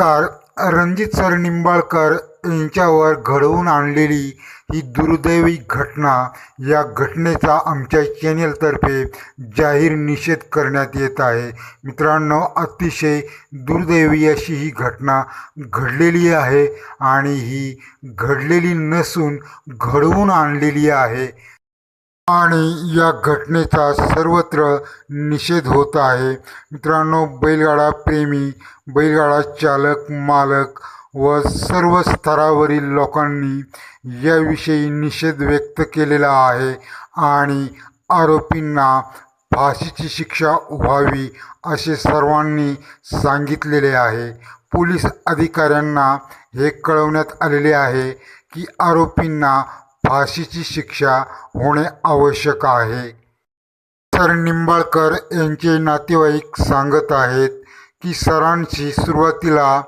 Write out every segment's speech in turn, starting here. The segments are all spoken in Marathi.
नमस्कार रणजित सर निंबाळकर यांच्यावर घडवून आणलेली ही दुर्दैवी घटना या घटनेचा आमच्या चॅनेलतर्फे जाहीर निषेध करण्यात येत आहे. मित्रांनो अतिशय दुर्दैवी अशी ही घटना घडलेली आहे आणि ही घडलेली नसून घडवून आणलेली आहे. आणि या घटनेचा सर्वत्र निषेध होत आहे. मित्रांनो बैलगाडा प्रेमी बैलगाडा चालक मालक व सर्व स्तरावरील लोकांनी याविषयी निषेध व्यक्त केलेला आहे आणि आरोपींना फाशीची शिक्षा व्हावी असे सर्वांनी सांगितलेले आहे. पोलीस अधिकाऱ्यांना हे कळवण्यात आलेले आहे की आरोपींना फाशीची शिक्षा होणे आवश्यक आहे. सर निंबाळकर यांचे नातेवाईक सांगत आहेत की सरांशी सुरुवातीला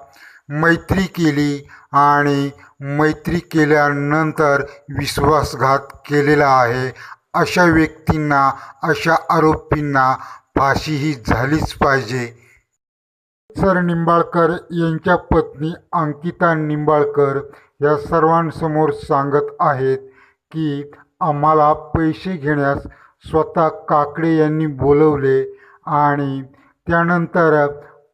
मैत्री केली आणि मैत्री केल्यानंतर विश्वासघात केलेला आहे. अशा व्यक्तींना अशा आरोपींना फाशी ही झालीच पाहिजे. सर निंबाळकर यांच्या पत्नी अंकिता निंबाळकर या सर्वांसमोर सांगत आहेत की आम्हाला पैसे घेण्यास स्वतः काकडे यांनी बोलवले आणि त्यानंतर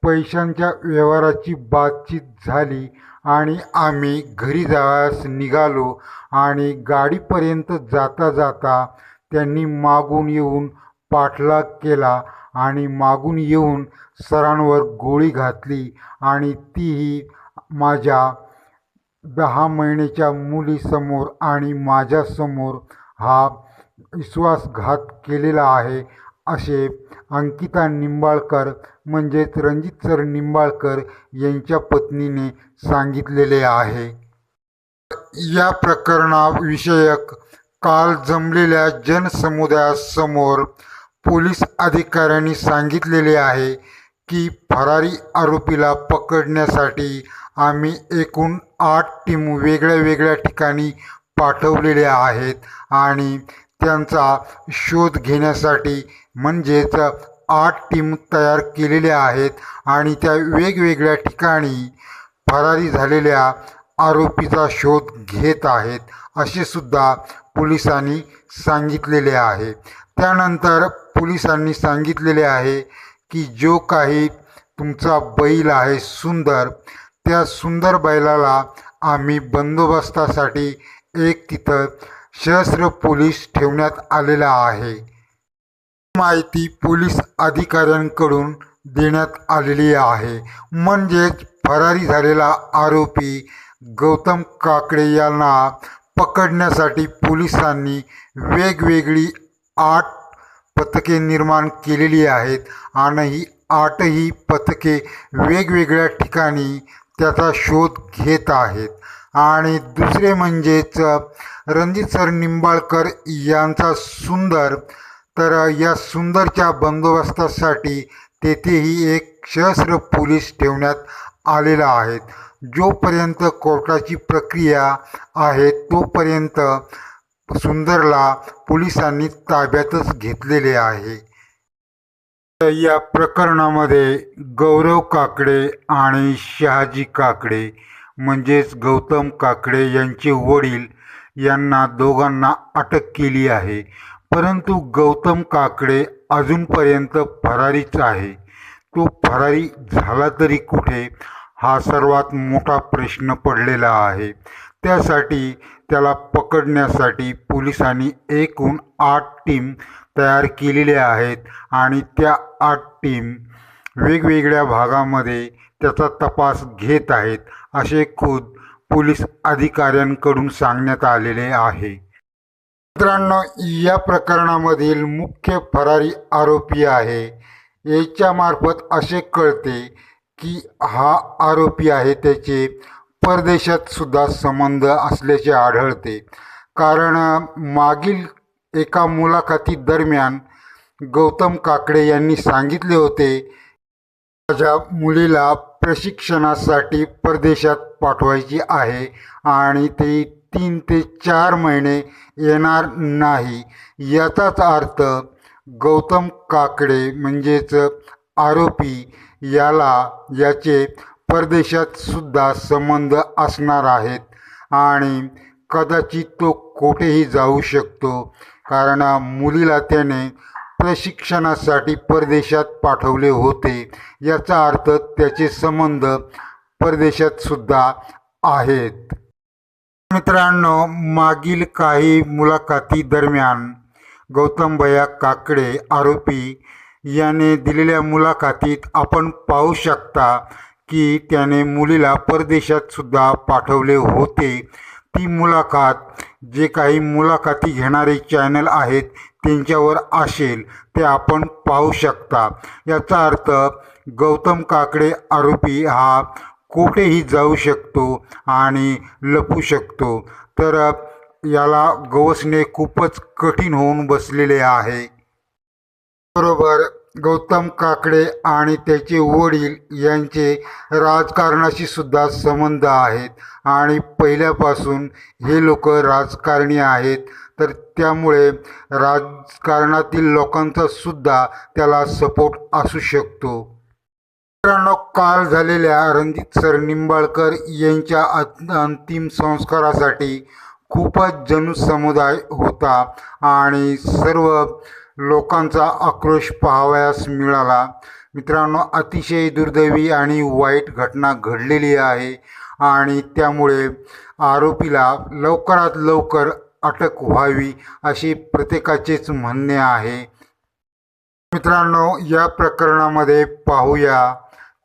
पैशांच्या व्यवहाराची बातचीत झाली आणि आम्ही घरी जाण्यास निघालो आणि गाडीपर्यंत जाता जाता त्यांनी मागून येऊन पाठलाग केला आणि मागून येऊन सरांवर गोळी घातली आणि तीही माझ्या दहा महिन्याच्या मुलीसमोर आणि माझ्यासमोर हा विश्वासघात केलेला आहे असे अंकिता निंबाळकर म्हणजेच रणजित सर निंबाळकर यांच्या पत्नीने सांगितलेले आहे. या प्रकरणाविषयक काल जमलेल्या जनसमुदायासमोर पोलीस अधिकाऱ्यांनी सांगितलेले आहे की फरारी आरोपीला पकडण्यासाठी आम्ही एकूण आठ टीम वेगळ्या वेगळ्या ठिकाणी पाठवलेल्या आहेत. आणि त्यांचा शोध घेण्यासाठी म्हणजेच आठ टीम तयार केलेल्या आहेत. आणि त्या वेगवेगळ्या ठिकाणी फरारी झालेल्या आरोपीचा शोध घेत आहेत असे सुद्धा पोलिसांनी सांगितलेले आहे. त्यानंतर पोलिसांनी सांगितलेले आहे की जो काही तुमचा बैल आहे सुंदर त्या सुंदर बैलाला आम्ही बंदोबस्तासाठी एक तिथं सहस्र पोलीस ठेवण्यात आलेला आहे. माहिती पोलीस अधिकाऱ्यांकडून देण्यात आलेली आहे. म्हणजेच फरारी झालेला आरोपी गौतम काकडे यांना पकडण्यासाठी पोलिसांनी वेगवेगळी आठ पथके निर्माण केलेली आहेत आणि ही आठही पथके वेगवेगळ्या ठिकाणी त्याचा शोध घेत आहेत. आणि दुसरे म्हणजेच रणजित सर निंबाळकर यांचा सुंदर तर या सुंदरच्या बंदोबस्तासाठी तेथेही एक सहस्र पोलीस ठेवण्यात आलेला आहे. जोपर्यंत कोर्टाची प्रक्रिया आहे तोपर्यंत सुंदरला पोलिसांनी ताब्यातच घेतलेले आहे. या प्रकरणामध्ये गौरव काकडे आणि शहाजी काकडे म्हणजेच गौतम काकडे यांचे वडील यांना दोघांना अटक केली आहे. परंतु गौतम काकडे अजूनपर्यंत फरारीच आहे. तो फरारी झाला तरी कुठे? हा सर्वात मोठा प्रश्न पडलेला आहे. त्यासाठी त्याला पकडण्यासाठी पोलिसांनी एकूण आठ टीम तयार केलेल्या आहेत आणि त्या आठ टीम वेगवेगळ्या भागामध्ये त्याचा तपास घेत आहेत असे खुद पोलीस अधिकाऱ्यांकडून सांगण्यात आलेले आहे. मित्रांनो या प्रकरणामधील मुख्य फरारी आरोपी आहे. याच्यामार्फत असे कळते की हा आरोपी आहे त्याचे परदेशात सुद्धा संबंध असल्याचे आढळते. कारण मागील एका मुलाखतीदरम्यान गौतम काकडे यांनी सांगितले होते माझ्या मुलीला प्रशिक्षणासाठी परदेशात पाठवायची आहे आणि ते तीन ते चार महिने येणार नाही. याचाच अर्थ गौतम काकडे म्हणजेच आरोपी याला याचे परदेशात सुद्धा संबंध असणार आहेत आणि कदाचित तो कुठेही जाऊ शकतो. कारण मुलीला त्याने प्रशिक्षणासाठी परदेशात पाठवले होते. याचा अर्थ त्याचे संबंध परदेशात सुद्धा आहेत. मित्रांनो मागील काही मुलाखती दरम्यान गौतम भया काकडे आरोपी याने दिलेल्या मुलाखतीत आपण पाहू शकता की त्याने मुलीला परदेशात सुद्धा पाठवले होते. ती मुलाखत जे काही मुलाखती घेणारे चॅनल आहेत त्यांच्यावर असेल ते आपण पाहू शकता. याचा अर्थ गौतम काकडे आरोपी हा कुठेही जाऊ शकतो आणि लपू शकतो. तर याला गवसणे खूपच कठीण होऊन बसलेले आहे. बरोबर गौतम काकडे आणि त्याचे वडील यांचे राजकारणाशी सुद्धा संबंध आहेत. आणि पहिल्यापासून हे लोक राजकारणी आहेत. तर त्यामुळे राजकारणातील लोकांचा सुद्धा त्याला सपोर्ट असू शकतो. मित्रांनो काल झालेल्या रणजित सर निंबाळकर यांच्या अंतिम संस्कारासाठी खूपच जनसमुदाय होता. आणि सर्व लोकांचा आक्रोश पाहावयास मिळाला. मित्रांनो अतिशय दुर्दैवी आणि वाईट घटना घडलेली आहे आणि त्यामुळे आरोपीला लवकरात लवकर अटक व्हावी असे प्रत्येकाचेच म्हणणे आहे. मित्रांनो या प्रकरणामध्ये पाहूया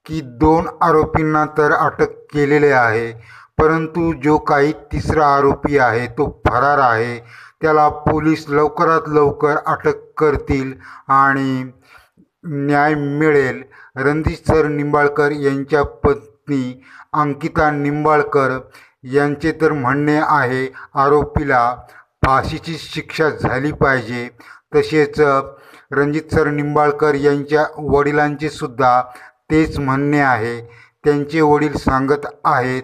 की दोन आरोपींना तर अटक केलेले आहे परंतु जो काही तिसरा आरोपी आहे तो फरार आहे. त्याला पोलीस लवकरात लवकर अटक करतील आणि न्याय मिळेल. रणजित सर निंबाळकर यांच्या पत्नी अंकिता निंबाळकर यांचे तर म्हणणे आहे आरोपीला फाशीची शिक्षा झाली पाहिजे. तसेच रणजित सर निंबाळकर यांच्या वडिलांचे सुद्धा तेच म्हणणे आहे. त्यांचे वडील सांगत आहेत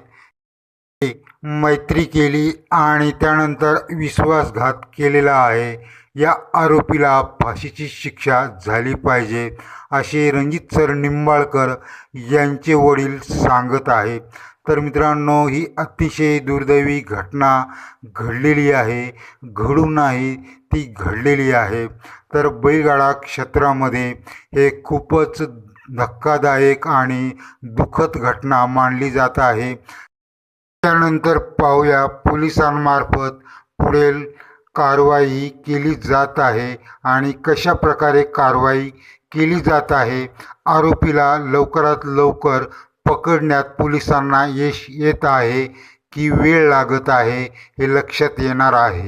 मैत्री केली आणि त्यानंतर विश्वासघात केलेला आहे. या आरोपीला फाशीची शिक्षा झाली पाहिजे असे रणजित सर निंबाळकर यांचे वडील सांगत आहेत तर मित्रांनो ही अतिशय दुर्दैवी घटना घडलेली आहे. घडू नाही ती घडलेली आहे. तर बैलगाडा क्षेत्रामध्ये हे खूपच धक्कादायक आणि दुःखद घटना मानली जात आहे. त्यानंतर पाहूया पोलिसांमार्फत पुढील कारवाई केली जात आहे आणि कशा प्रकारे कारवाई केली जात आहे आरोपीला लवकरात लवकर पकडण्यात पोलिसांना यश येत आहे की वेळ लागत आहे हे लक्षात येणार आहे.